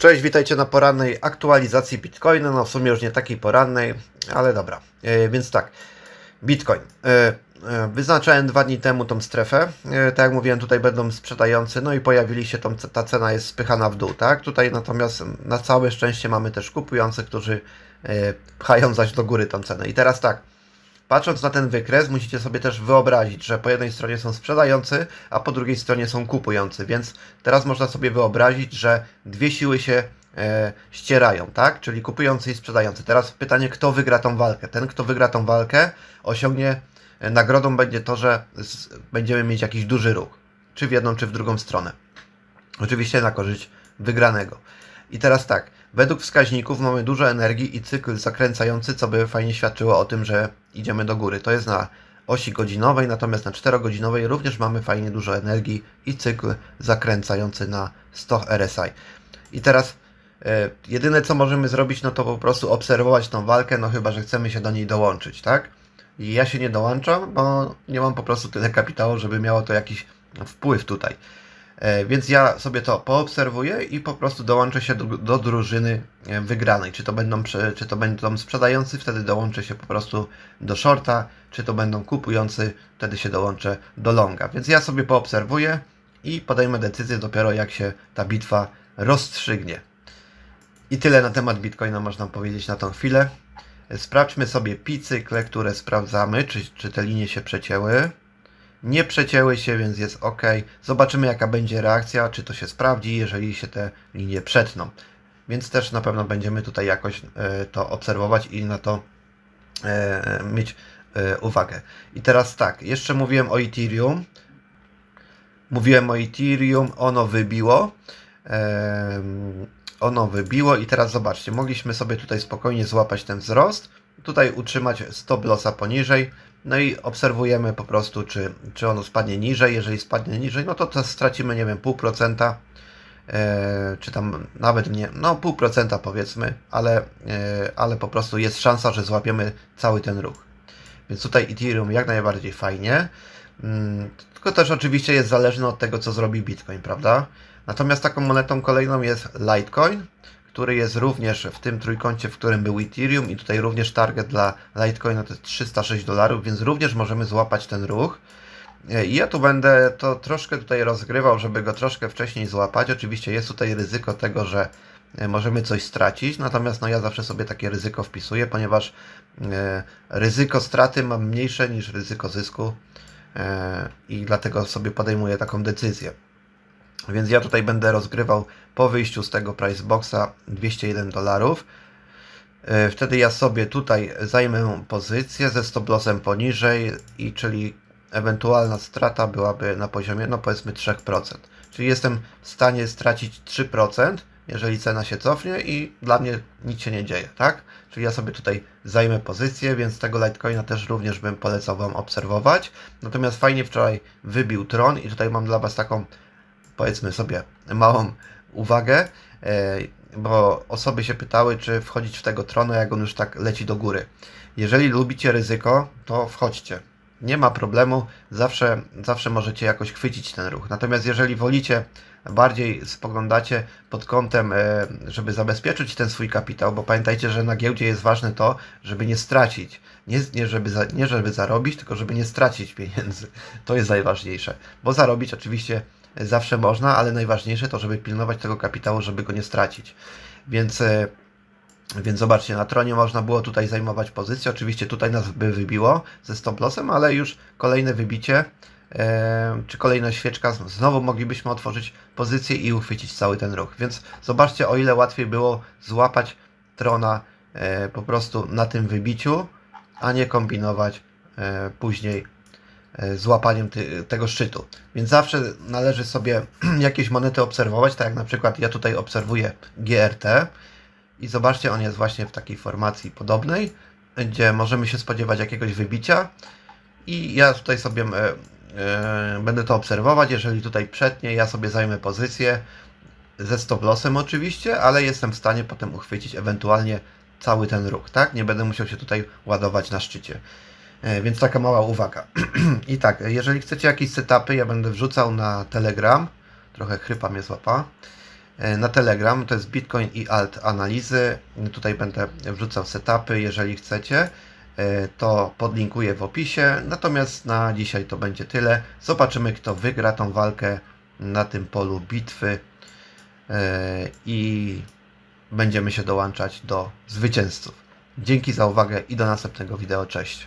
Cześć, witajcie na porannej aktualizacji Bitcoina. No w sumie już nie takiej porannej, ale dobra. E, więc tak, Bitcoin. E, e, wyznaczałem dwa dni temu tą strefę. E, tak jak mówiłem, tutaj będą sprzedający, no i pojawili się, tą, ta cena jest spychana w dół, tak? Tutaj natomiast na całe szczęście mamy też kupujących, którzy e, pchają zaś do góry tą cenę. I teraz tak, Patrząc na ten wykres, musicie sobie też wyobrazić, że po jednej stronie są sprzedający, a po drugiej stronie są kupujący. Więc teraz można sobie wyobrazić, że dwie siły się e, ścierają, tak? Czyli kupujący i sprzedający. Teraz pytanie, kto wygra tą walkę? Ten, kto wygra tą walkę, osiągnie, e, nagrodą będzie to, że z, będziemy mieć jakiś duży ruch. Czy w jedną, czy w drugą stronę. Oczywiście na korzyść wygranego. I teraz tak, według wskaźników mamy dużo energii i cykl zakręcający, co by fajnie świadczyło o tym, że idziemy do góry. To jest na osi godzinowej, natomiast na 4-godzinowej również mamy fajnie dużo energii i cykl zakręcający na 100 RSI. I teraz e, jedyne co możemy zrobić, no to po prostu obserwować tą walkę, no chyba, że chcemy się do niej dołączyć, tak? I ja się nie dołączam, bo nie mam po prostu tyle kapitału, żeby miało to jakiś wpływ tutaj. E, Więc ja sobie to poobserwuję i po prostu dołączę się do, do drużyny e, wygranej. Czy to, będą, czy to będą sprzedający, wtedy dołączę się po prostu do shorta, czy to będą kupujący, wtedy się dołączę do longa. Więc ja sobie poobserwuję i podejmę decyzję dopiero jak się ta bitwa rozstrzygnie. I tyle na temat Bitcoina można powiedzieć na tą chwilę. Sprawdźmy sobie pi cykle, które sprawdzamy, czy, czy te linie się przecięły. Nie przecięły się, więc jest ok. Zobaczymy, jaka będzie reakcja, czy to się sprawdzi, jeżeli się te linie przetną. Więc też na pewno będziemy tutaj jakoś e, to obserwować i na to e, mieć e, uwagę. I teraz tak, jeszcze mówiłem o Ethereum. Mówiłem o Ethereum, ono wybiło. Ono wybiło i teraz zobaczcie, mogliśmy sobie tutaj spokojnie złapać ten wzrost, tutaj utrzymać stop lossa poniżej, no i obserwujemy po prostu, czy, czy ono spadnie niżej. Jeżeli spadnie niżej, no to, to stracimy, nie wiem, pół procenta, e, czy tam nawet nie, no pół procenta powiedzmy, ale, e, ale po prostu jest szansa, że złapiemy cały ten ruch. Więc tutaj Ethereum jak najbardziej fajnie. Mm, Tylko też oczywiście jest zależne od tego, co zrobi Bitcoin, prawda? Natomiast taką monetą kolejną jest Litecoin, który jest również w tym trójkącie, w którym był Ethereum i tutaj również target dla Litecoina to jest 306 dolarów, więc również możemy złapać ten ruch. Ja tu będę to troszkę tutaj rozgrywał, żeby go troszkę wcześniej złapać. Oczywiście jest tutaj ryzyko tego, że e, możemy coś stracić, natomiast no ja zawsze sobie takie ryzyko wpisuję, ponieważ e, ryzyko straty mam mniejsze niż ryzyko zysku e, i dlatego sobie podejmuję taką decyzję. Więc ja tutaj będę rozgrywał po wyjściu z tego price boxa 201 dolarów. E, Wtedy ja sobie tutaj zajmę pozycję ze stop lossem poniżej i czyli ewentualna strata byłaby na poziomie no powiedzmy 3%. Czyli jestem w stanie stracić 3%, jeżeli cena się cofnie i dla mnie nic się nie dzieje, tak? Czyli ja sobie tutaj zajmę pozycję, więc tego Litecoina też również bym polecał Wam obserwować. Natomiast fajnie wczoraj wybił Tron i tutaj mam dla Was taką powiedzmy sobie małą uwagę, e, bo osoby się pytały, czy wchodzić w tego tronu, jak on już tak leci do góry. Jeżeli lubicie ryzyko, to wchodźcie. Nie ma problemu, zawsze, zawsze możecie jakoś chwycić ten ruch. Natomiast jeżeli wolicie, bardziej spoglądacie pod kątem, e, żeby zabezpieczyć ten swój kapitał, bo pamiętajcie, że na giełdzie jest ważne to, żeby nie stracić. Nie, nie, żeby, za, nie żeby zarobić, tylko żeby nie stracić pieniędzy. To jest najważniejsze. Bo zarobić oczywiście zawsze można, ale najważniejsze to, żeby pilnować tego kapitału, żeby go nie stracić. Więc, e, więc zobaczcie, na tronie można było tutaj zajmować pozycję. Oczywiście tutaj nas by wybiło ze stop lossem, ale już kolejne wybicie, e, czy kolejna świeczka, znowu moglibyśmy otworzyć pozycję i uchwycić cały ten ruch. Więc zobaczcie, o ile łatwiej było złapać trona e, po prostu na tym wybiciu, a nie kombinować później e, z łapaniem ty, tego szczytu. Więc zawsze należy sobie jakieś monety obserwować, tak jak na przykład ja tutaj obserwuję GRT i zobaczcie, on jest właśnie w takiej formacji podobnej, gdzie możemy się spodziewać jakiegoś wybicia i ja tutaj sobie e, e, będę to obserwować, jeżeli tutaj przetnie, ja sobie zajmę pozycję ze stop lossem oczywiście, ale jestem w stanie potem uchwycić ewentualnie cały ten ruch, tak? Nie będę musiał się tutaj ładować na szczycie. E, Więc taka mała uwaga. I tak, jeżeli chcecie jakieś setupy, ja będę wrzucał na Telegram. Trochę chrypa mnie złapa. e, na Telegram, to jest Bitcoin i Alt Analizy. Tutaj będę wrzucał setupy, jeżeli chcecie, e, to podlinkuję w opisie. Natomiast na dzisiaj to będzie tyle. Zobaczymy, kto wygra tą walkę na tym polu bitwy i będziemy się dołączać do zwycięzców. Dzięki za uwagę i do następnego wideo. Cześć.